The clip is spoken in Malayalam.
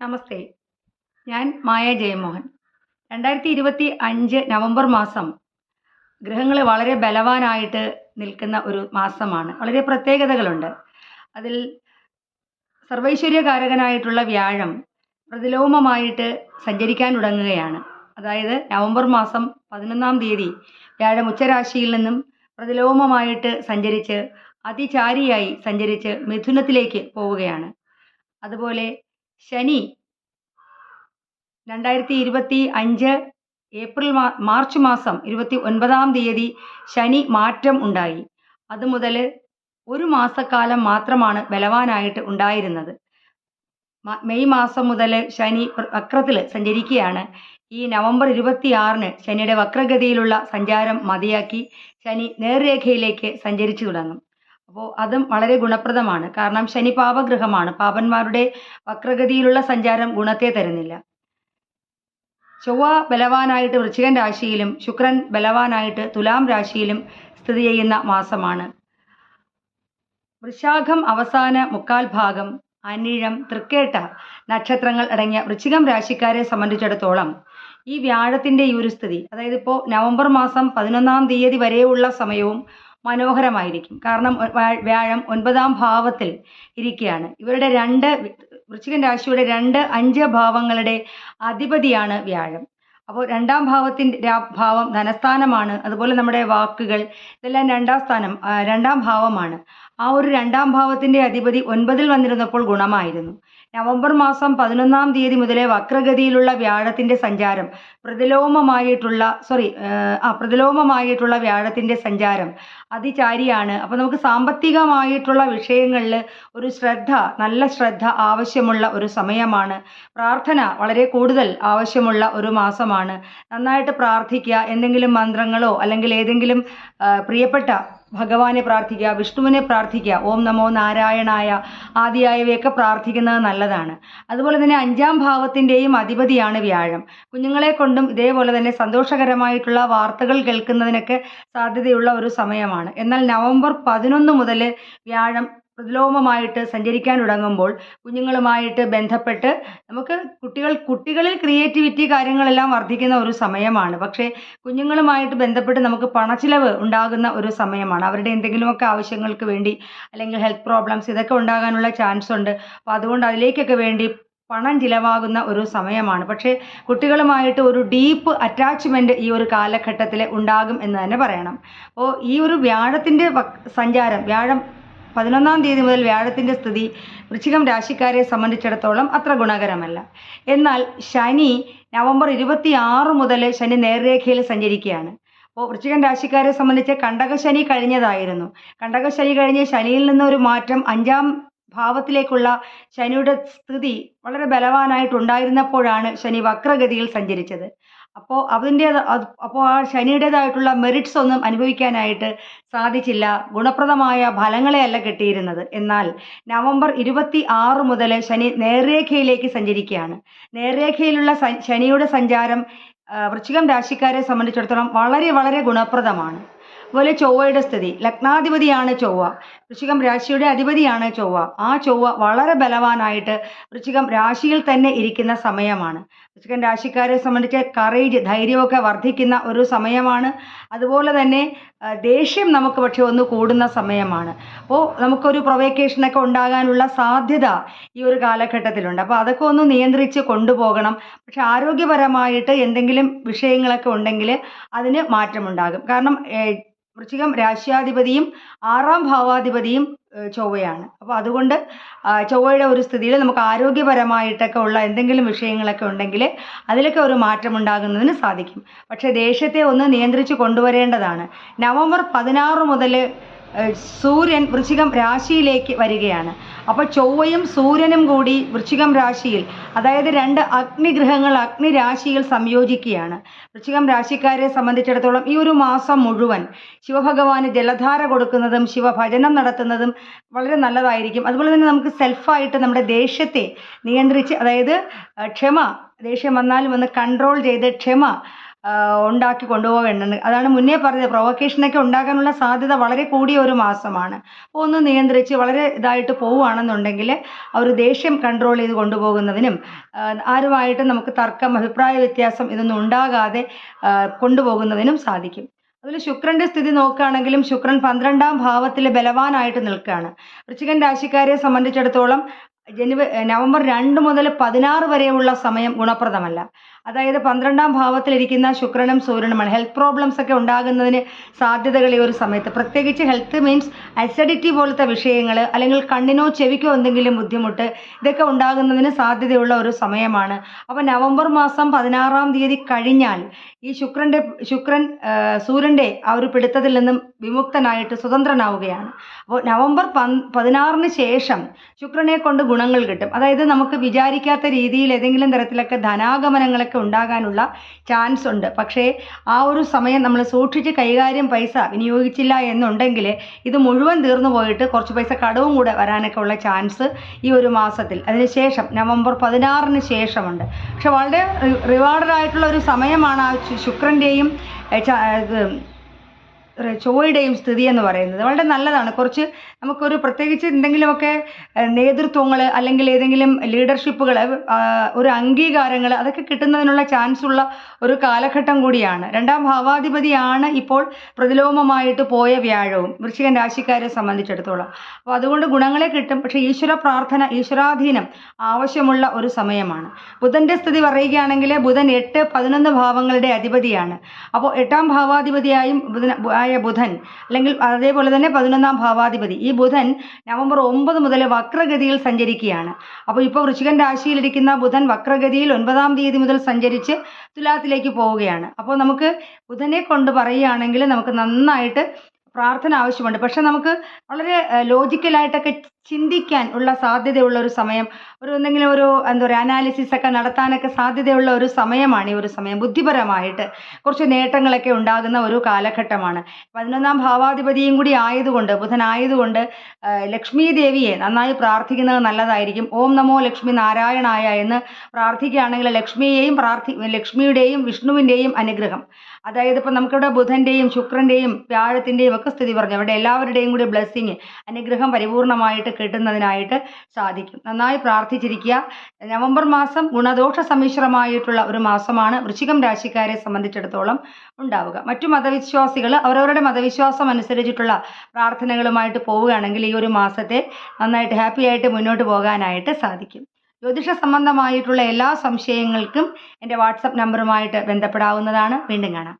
നമസ്തേ. ഞാൻ മായ ജയമോഹൻ. രണ്ടായിരത്തി ഇരുപത്തി അഞ്ച് നവംബർ മാസം ഗ്രഹങ്ങൾ വളരെ ബലവാനായിട്ട് നിൽക്കുന്ന ഒരു മാസമാണ്. വളരെ പ്രത്യേകതകളുണ്ട്. അതിൽ സർവൈശ്വര്യകാരകനായിട്ടുള്ള വ്യാഴം പ്രതിലോമമായിട്ട് സഞ്ചരിക്കാൻ തുടങ്ങുകയാണ്. അതായത് നവംബർ മാസം പതിനൊന്നാം തീയതി വ്യാഴം ഉച്ചരാശിയിൽ നിന്നും പ്രതിലോമമായിട്ട് സഞ്ചരിച്ച് അതിചാരിയായി സഞ്ചരിച്ച് മിഥുനത്തിലേക്ക് പോവുകയാണ്. അതുപോലെ ശനി. രണ്ടായിരത്തി ഇരുപത്തി അഞ്ച് ഏപ്രിൽ മാർച്ച് മാസം ഇരുപത്തി ഒൻപതാം തീയതി ശനി മാറ്റം ഉണ്ടായി. അതുമുതൽ ഒരു മാസക്കാലം മാത്രമാണ് ബലവാനായിട്ട് ഉണ്ടായിരുന്നത്. മെയ് മാസം മുതൽ ശനി വക്രത്തിൽ സഞ്ചരിക്കുകയാണ്. ഈ നവംബർ ഇരുപത്തിയാറിന് ശനിയുടെ വക്രഗതിയിലുള്ള സഞ്ചാരം മതിയാക്കി ശനി നേർരേഖയിലേക്ക് സഞ്ചരിച്ചു തുടങ്ങും. അപ്പോൾ അതും വളരെ ഗുണപ്രദമാണ്. കാരണം ശനി പാപഗ്രഹമാണ് പാപന്മാരുടെ വക്രഗതിയിലുള്ള സഞ്ചാരം ഗുണത്തെ തരുന്നില്ല. ചൊവ്വ ബലവാനായിട്ട് വൃശ്ചികൻ രാശിയിലും ശുക്രൻ ബലവാനായിട്ട് തുലാം രാശിയിലും സ്ഥിതി ചെയ്യുന്ന മാസമാണ്. വൃഷാഖം അവസാന മുക്കാൽ ഭാഗം അനിഴം തൃക്കേട്ട നക്ഷത്രങ്ങൾ അടങ്ങിയ വൃശ്ചികം രാശിക്കാരെ സംബന്ധിച്ചിടത്തോളം ഈ വ്യാഴത്തിന്റെ ഈ ഒരു സ്ഥിതി അതായത് ഇപ്പോൾ നവംബർ മാസം പതിനൊന്നാം തീയതി വരെയുള്ള സമയവും മനോഹരമായിരിക്കും. കാരണം വ്യാ- വ്യാഴം ഒൻപതാം ഭാവത്തിൽ ഇരിക്കുകയാണ്. ഇവരുടെ രണ്ട് വൃശ്ചികൻ രാശിയുടെ രണ്ട് അഞ്ച് ഭാവങ്ങളുടെ അധിപതിയാണ് വ്യാഴം. അപ്പോൾ രണ്ടാം ഭാവത്തിന്റെ ഭാവം ധനസ്ഥാനമാണ്. അതുപോലെ നമ്മുടെ വാക്കുകൾ ഇതെല്ലാം രണ്ടാം സ്ഥാനം രണ്ടാം ഭാവമാണ്. ആ ഒരു രണ്ടാം ഭാവത്തിന്റെ അധിപതി ഒൻപതിൽ വന്നിരുന്നപ്പോൾ ഗുണമായിരുന്നു. നവംബർ മാസം പതിനൊന്നാം തീയതി മുതലേ വക്രഗതിയിലുള്ള വ്യാഴത്തിന്റെ സഞ്ചാരം പ്രതിലോമമായിട്ടുള്ള സോറി ആ പ്രതിലോമമായിട്ടുള്ള വ്യാഴത്തിന്റെ സഞ്ചാരം അതിചാരിയാണ്. അപ്പോൾ നമുക്ക് സാമ്പത്തികമായിട്ടുള്ള വിഷയങ്ങളിൽ ഒരു ശ്രദ്ധ നല്ല ശ്രദ്ധ ആവശ്യമുള്ള ഒരു സമയമാണ്. പ്രാർത്ഥന വളരെ കൂടുതൽ ആവശ്യമുള്ള ഒരു മാസമാണ്. നന്നായിട്ട് പ്രാർത്ഥിക്കുക എന്തെങ്കിലും മന്ത്രങ്ങളോ അല്ലെങ്കിൽ ഏതെങ്കിലും പ്രിയപ്പെട്ട ഭഗവാനെ പ്രാർത്ഥിക്കുക വിഷ്ണുവിനെ പ്രാർത്ഥിക്കുക ഓം നമോ നാരായണായ ആദിയായവയൊക്കെ പ്രാർത്ഥിക്കുന്നത് നല്ലതാണ്. അതുപോലെ തന്നെ അഞ്ചാം ഭാവത്തിന്റെയും അധിപതിയാണ് വ്യാഴം. കുഞ്ഞുങ്ങളെ കൊണ്ടും ഇതേപോലെ തന്നെ സന്തോഷകരമായിട്ടുള്ള വാർത്തകൾ കേൾക്കുന്നതിനൊക്കെ സാധ്യതയുള്ള ഒരു സമയമാണ്. എന്നാൽ നവംബർ പതിനൊന്ന് മുതൽ വ്യാഴം പ്രതിലോമമായിട്ട് സഞ്ചരിക്കാൻ തുടങ്ങുമ്പോൾ കുഞ്ഞുങ്ങളുമായിട്ട് ബന്ധപ്പെട്ട് നമുക്ക് കുട്ടികൾ കുട്ടികളിൽ ക്രിയേറ്റിവിറ്റി കാര്യങ്ങളെല്ലാം വർദ്ധിക്കുന്ന ഒരു സമയമാണ്. പക്ഷേ കുഞ്ഞുങ്ങളുമായിട്ട് ബന്ധപ്പെട്ട് നമുക്ക് പണച്ചിലവ് ഉണ്ടാകുന്ന ഒരു സമയമാണ്. അവരുടെ എന്തെങ്കിലുമൊക്കെ ആവശ്യങ്ങൾക്ക് വേണ്ടി അല്ലെങ്കിൽ ഹെൽത്ത് പ്രോബ്ലംസ് ഇതൊക്കെ ഉണ്ടാകാനുള്ള ചാൻസ് ഉണ്ട്. അപ്പോൾ അതുകൊണ്ട് അതിലേക്കൊക്കെ വേണ്ടി പണം ചിലവാകുന്ന ഒരു സമയമാണ്. പക്ഷേ കുട്ടികളുമായിട്ട് ഒരു ഡീപ്പ് അറ്റാച്ച്മെന്റ് ഈ ഒരു കാലഘട്ടത്തിൽ ഉണ്ടാകും എന്ന് തന്നെ പറയണം. അപ്പോൾ ഈ ഒരു വ്യാഴത്തിന്റെ സഞ്ചാരം വ്യാഴം പതിനൊന്നാം തീയതി മുതൽ വ്യാഴത്തിന്റെ സ്ഥിതി വൃശ്ചികം രാശിക്കാരെ സംബന്ധിച്ചിടത്തോളം അത്ര ഗുണകരമല്ല. എന്നാൽ ശനി നവംബർ ഇരുപത്തി ആറ് മുതൽ ശനി നേർരേഖയിൽ സഞ്ചരിക്കുകയാണ്. അപ്പോൾ വൃശ്ചികം രാശിക്കാരെ സംബന്ധിച്ച് കണ്ടകശനി കഴിഞ്ഞതായിരുന്നു. കണ്ടകശനി കഴിഞ്ഞ് ശനിയിൽ നിന്നൊരു മാറ്റം അഞ്ചാം ഭാവത്തിലേക്കുള്ള ശനിയുടെ സ്ഥിതി വളരെ ബലവാനായിട്ടുണ്ടായിരുന്നപ്പോഴാണ് ശനി വക്രഗതിയിൽ സഞ്ചരിച്ചത്. അപ്പോൾ അതിന്റെ അപ്പോൾ ആ ശനിയുടേതായിട്ടുള്ള മെറിറ്റ്സ് ഒന്നും അനുഭവിക്കാനായിട്ട് സാധിച്ചില്ല. ഗുണപ്രദമായ ഫലങ്ങളെയല്ല കിട്ടിയിരുന്നത്. എന്നാൽ നവംബർ ഇരുപത്തി ആറ് മുതൽ ശനി നേർരേഖയിലേക്ക് സഞ്ചരിക്കുകയാണ്. നേർരേഖയിലുള്ള ശനിയുടെ സഞ്ചാരം വൃശ്ചികം രാശിക്കാരെ സംബന്ധിച്ചിടത്തോളം വളരെ വളരെ ഗുണപ്രദമാണ്. അതുപോലെ ചൊവ്വയുടെ സ്ഥിതി. ലഗ്നാധിപതിയാണ് ചൊവ്വ. വൃശ്ചികം രാശിയുടെ അധിപതിയാണ് ചൊവ്വ. ആ ചൊവ്വ വളരെ ബലവാനായിട്ട് വൃശ്ചികം രാശിയിൽ തന്നെ ഇരിക്കുന്ന സമയമാണ്. വൃശ്ചികം രാശിക്കാരെ സംബന്ധിച്ച് കറേജ് ധൈര്യമൊക്കെ വർദ്ധിക്കുന്ന ഒരു സമയമാണ്. അതുപോലെ തന്നെ ദേഷ്യം നമുക്ക് പക്ഷെ ഒന്ന് കൂടുന്ന സമയമാണ്. അപ്പോൾ നമുക്കൊരു പ്രൊവേക്കേഷനൊക്കെ ഉണ്ടാകാനുള്ള സാധ്യത ഈ ഒരു കാലഘട്ടത്തിലുണ്ട്. അപ്പോൾ അതൊക്കെ ഒന്ന് നിയന്ത്രിച്ച് കൊണ്ടുപോകണം. പക്ഷെ ആരോഗ്യപരമായിട്ട് എന്തെങ്കിലും വിഷയങ്ങളൊക്കെ ഉണ്ടെങ്കിൽ അതിന് മാറ്റമുണ്ടാകും. കാരണം വൃശ്ചികം രാശ്യാധിപതിയും ആറാം ഭാവാധിപതിയും ചൊവ്വയാണ്. അപ്പോൾ അതുകൊണ്ട് ചൊവ്വയുടെ ഒരു സ്ഥിതിയിൽ നമുക്ക് ആരോഗ്യപരമായിട്ടൊക്കെ ഉള്ള എന്തെങ്കിലും വിഷയങ്ങളൊക്കെ ഉണ്ടെങ്കിൽ അതിലൊക്കെ ഒരു മാറ്റം ഉണ്ടാകുന്നതിന് സാധിക്കും. പക്ഷേ ദേഷ്യത്തെ ഒന്ന് നിയന്ത്രിച്ച് കൊണ്ടുവരേണ്ടതാണ്. നവംബർ പതിനാറ് മുതൽ സൂര്യൻ വൃശ്ചികം രാശിയിലേക്ക് വരികയാണ്. അപ്പോൾ ചൊവ്വയും സൂര്യനും കൂടി വൃശ്ചികം രാശിയിൽ അതായത് രണ്ട് അഗ്നിഗ്രഹങ്ങൾ അഗ്നി രാശിയിൽ സംയോജിക്കുകയാണ്. വൃശ്ചികം രാശിക്കാരെ സംബന്ധിച്ചിടത്തോളം ഈ ഒരു മാസം മുഴുവൻ ശിവഭഗവാന് ജലധാര കൊടുക്കുന്നതും ശിവഭജനം നടത്തുന്നതും വളരെ നല്ലതായിരിക്കും. അതുപോലെ തന്നെ നമുക്ക് സെൽഫായിട്ട് നമ്മുടെ ദേഷ്യത്തെ നിയന്ത്രിച്ച് അതായത് ക്ഷമ ദേഷ്യം വന്നാലും ഒന്ന് കൺട്രോൾ ചെയ്ത് ക്ഷമ ഉണ്ടാക്കി കൊണ്ടുപോകേണ്ടത്. അതാണ് മുന്നേ പറഞ്ഞത്. പ്രൊവക്കേഷനൊക്കെ ഉണ്ടാകാനുള്ള സാധ്യത വളരെ കൂടിയ ഒരു മാസമാണ്. അപ്പോൾ ഒന്ന് നിയന്ത്രിച്ച് വളരെ ഇതായിട്ട് പോവുകയാണെന്നുണ്ടെങ്കിൽ ആ ഒരു ദേഷ്യം കൺട്രോൾ ചെയ്ത് കൊണ്ടുപോകുന്നതിനും ആരുമായിട്ട് നമുക്ക് തർക്കം അഭിപ്രായ വ്യത്യാസം ഇതൊന്നും ഉണ്ടാകാതെ കൊണ്ടുപോകുന്നതിനും സാധിക്കും. അതിൽ ശുക്രന്റെ സ്ഥിതി നോക്കുകയാണെങ്കിലും ശുക്രൻ പന്ത്രണ്ടാം ഭാവത്തിൽ ബലവാനായിട്ട് നിൽക്കുകയാണ്. വൃശ്ചികൻ രാശിക്കാരെ സംബന്ധിച്ചിടത്തോളം ജനുവരി നവംബർ രണ്ട് മുതൽ പതിനാറ് വരെയുള്ള സമയം ഗുണപ്രദമല്ല. അതായത് പന്ത്രണ്ടാം ഭാവത്തിലിരിക്കുന്ന ശുക്രനും സൂര്യനുമാണ് ഹെൽത്ത് പ്രോബ്ലംസ് ഒക്കെ ഉണ്ടാകുന്നതിന് സാധ്യതകൾ ഈ ഒരു സമയത്ത്. പ്രത്യേകിച്ച് ഹെൽത്ത് മീൻസ് അസിഡിറ്റി പോലത്തെ വിഷയങ്ങൾ അല്ലെങ്കിൽ കണ്ണിനോ ചെവിക്കോ എന്തെങ്കിലും ബുദ്ധിമുട്ട് ഇതൊക്കെ ഉണ്ടാകുന്നതിന് സാധ്യതയുള്ള ഒരു സമയമാണ്. അപ്പോൾ നവംബർ മാസം പതിനാറാം തീയതി കഴിഞ്ഞാൽ ഈ ശുക്രന്റെ ശുക്രൻ സൂര്യന്റെ ആ ഒരു പിടുത്തത്തിൽ നിന്നും വിമുക്തനായിട്ട് സ്വതന്ത്രനാവുകയാണ്. അപ്പോൾ നവംബർ പതിനാറിന് ശേഷം ശുക്രനെ കൊണ്ട് ഗുണങ്ങൾ കിട്ടും. അതായത് നമുക്ക് വിചാരിക്കാത്ത രീതിയിൽ ഏതെങ്കിലും തരത്തിലൊക്കെ ധനാഗമനങ്ങളൊക്കെ ഉണ്ടാകാനുള്ള ചാൻസ് ഉണ്ട്. പക്ഷേ ആ ഒരു സമയം നമ്മൾ സൂക്ഷിച്ച് കൈകാര്യം പൈസ വിനിയോഗിച്ചില്ല എന്നുണ്ടെങ്കിൽ ഇത് മുഴുവൻ തീർന്നു പോയിട്ട് കുറച്ച് പൈസ കടവും കൂടെ വരാനൊക്കെ ഉള്ള ചാൻസ് ഈ ഒരു മാസത്തിൽ. അതിനുശേഷം നവംബർ പതിനാറിന് ശേഷമുണ്ട്. പക്ഷെ വളരെ റിവാർഡഡ് ആയിട്ടുള്ള ഒരു സമയമാണ് ആ ശുക്രന്റെയും ചൊവ്വയുടെയും സ്ഥിതി എന്ന് പറയുന്നത് വളരെ നല്ലതാണ്. കുറച്ച് നമുക്കൊരു പ്രത്യേകിച്ച് എന്തെങ്കിലുമൊക്കെ നേതൃത്വങ്ങൾ അല്ലെങ്കിൽ ഏതെങ്കിലും ലീഡർഷിപ്പുകൾ ഒരു അംഗീകാരങ്ങൾ അതൊക്കെ കിട്ടുന്നതിനുള്ള ചാൻസ് ഉള്ള ഒരു കാലഘട്ടം കൂടിയാണ്. രണ്ടാം ഭാവാധിപതിയാണ് ഇപ്പോൾ പ്രതിലോമമായിട്ട് പോയ വ്യാഴവും വൃശ്ചികൻ രാശിക്കാരെ സംബന്ധിച്ചിടത്തോളം. അപ്പോൾ അതുകൊണ്ട് ഗുണങ്ങളെ കിട്ടും. പക്ഷേ ഈശ്വര പ്രാർത്ഥന ഈശ്വരാധീനം ആവശ്യമുള്ള ഒരു സമയമാണ്. ബുധന്റെ സ്ഥിതി പറയുകയാണെങ്കിൽ ബുധൻ എട്ട് പതിനൊന്ന് ഭാവങ്ങളുടെ അധിപതിയാണ്. അപ്പോൾ എട്ടാം ഭാവാധിപതിയായും ബുധന ആയ ബുധൻ അല്ലെങ്കിൽ അതേപോലെ തന്നെ പതിനൊന്നാം ഭാവാധിപതി. ഈ ബുധൻ നവംബർ ഒമ്പത് മുതൽ വക്രഗതിയിൽ സഞ്ചരിക്കുകയാണ്. അപ്പോൾ ഇപ്പോൾ വൃശ്ചികൻ രാശിയിലിരിക്കുന്ന ബുധൻ വക്രഗതിയിൽ ഒൻപതാം തീയതി മുതൽ സഞ്ചരിച്ച് തുലാത്തിലേക്ക് പോവുകയാണ്. അപ്പോൾ നമുക്ക് ബുധനെ കൊണ്ട് പറയുകയാണെങ്കിൽ നമുക്ക് നന്നായിട്ട് പ്രാർത്ഥന ആവശ്യമുണ്ട്. പക്ഷെ നമുക്ക് വളരെ ലോജിക്കലായിട്ടൊക്കെ ചിന്തിക്കാൻ ഉള്ള സാധ്യതയുള്ള ഒരു സമയം ഒരു എന്തെങ്കിലും ഒരു എന്താ പറയുക അനാലിസിസ് ഒക്കെ നടത്താനൊക്കെ സാധ്യതയുള്ള ഒരു സമയമാണ് ഈ ഒരു സമയം. ബുദ്ധിപരമായിട്ട് കുറച്ച് നേട്ടങ്ങളൊക്കെ ഉണ്ടാകുന്ന ഒരു കാലഘട്ടമാണ്. പതിനൊന്നാം ഭാവാധിപതിയും കൂടി ആയതുകൊണ്ട് ബുധൻ ആയതുകൊണ്ട് ലക്ഷ്മി ദേവിയെ നന്നായി പ്രാർത്ഥിക്കുന്നത് നല്ലതായിരിക്കും. ഓം നമോ ലക്ഷ്മി നാരായണായ എന്ന് പ്രാർത്ഥിക്കുകയാണെങ്കിൽ ലക്ഷ്മിയെയും പ്രാർത്ഥി ലക്ഷ്മിയുടെയും വിഷ്ണുവിന്റെയും അനുഗ്രഹം. അതായത് ഇപ്പം നമുക്കിവിടെ ബുധന്റെയും ശുക്രന്റെയും വ്യാഴത്തിന്റെയും ഒക്കെ സ്ഥിതി പറഞ്ഞു. അവിടെ എല്ലാവരുടെയും കൂടി ബ്ലെസ്സിങ് അനുഗ്രഹം പരിപൂർണമായിട്ട് കിട്ടുന്നതിനായിട്ട് സാധിക്കും. നന്നായി പ്രാർത്ഥിച്ചിരിക്കുക. നവംബർ മാസം ഗുണദോഷ സമ്മിശ്രമായിട്ടുള്ള ഒരു മാസമാണ് വൃശ്ചികം രാശിക്കാരെ സംബന്ധിച്ചിടത്തോളം ഉണ്ടാവുക. മറ്റു മതവിശ്വാസികൾ അവരവരുടെ മതവിശ്വാസം അനുസരിച്ചിട്ടുള്ള പ്രാർത്ഥനകളുമായിട്ട് പോവുകയാണെങ്കിൽ ഈ ഒരു മാസത്തെ നന്നായിട്ട് ഹാപ്പി ആയിട്ട് മുന്നോട്ട് പോകാനായിട്ട് സാധിക്കും. ജ്യോതിഷ സംബന്ധമായിട്ടുള്ള എല്ലാ സംശയങ്ങൾക്കും എന്റെ വാട്സപ്പ് നമ്പറുമായിട്ട് ബന്ധപ്പെടാവുന്നതാണ്. വീണ്ടും കാണാം.